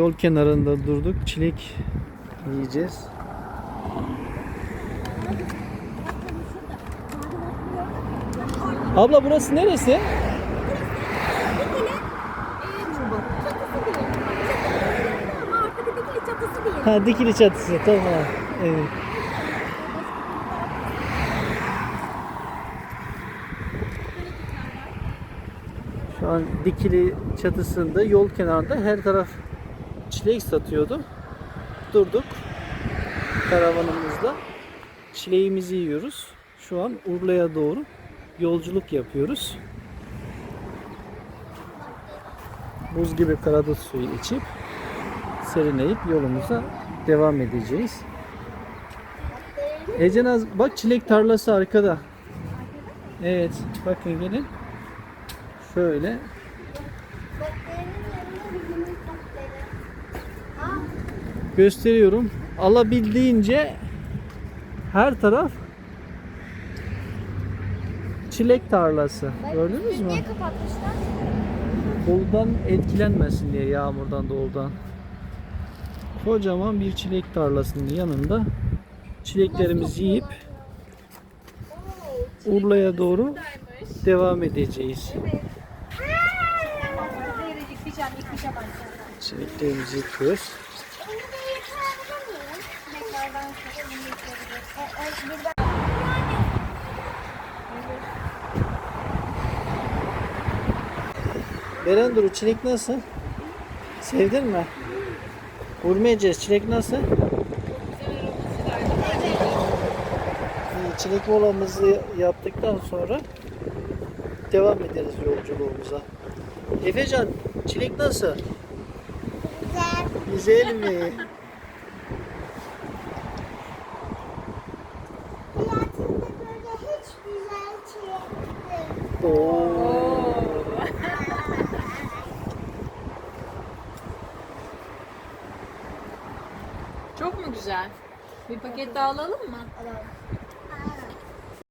Yol kenarında durduk. Çilek yiyeceğiz. Abla burası neresi? Ha dikili çatısı. Tamam. Evet. Şu an dikili çatısında yol kenarında her taraf çilek satıyordu. Durduk karavanımızla. Çileğimizi yiyoruz. Şu an Urla'ya doğru yolculuk yapıyoruz. Buz gibi karadut suyu içip serinleyip yolumuza devam edeceğiz. Ecenaz bak çilek tarlası arkada. Evet bakın gelin. Şöyle gösteriyorum. Alabildiğince her taraf çilek tarlası. Gördünüz mü? Niye kapatmışlar? Koldan etkilenmesin diye yağmurdan doldan. Kocaman bir çilek tarlasının yanında çileklerimizi yiyip Urla'ya doğru devam edeceğiz. Çileklerimizi yıkıyoruz. Beren Duru çilek nasıl? Sevdin mi? Vurmayacağız. Çilek nasıl? Çilek molamızı yaptıktan sonra devam ederiz yolculuğumuza. Efecan, çilek nasıl? Güzel mi? Hayatımda böyle hiç güzel çilek Oo. Çok mu güzel? Bir paket daha alalım mı?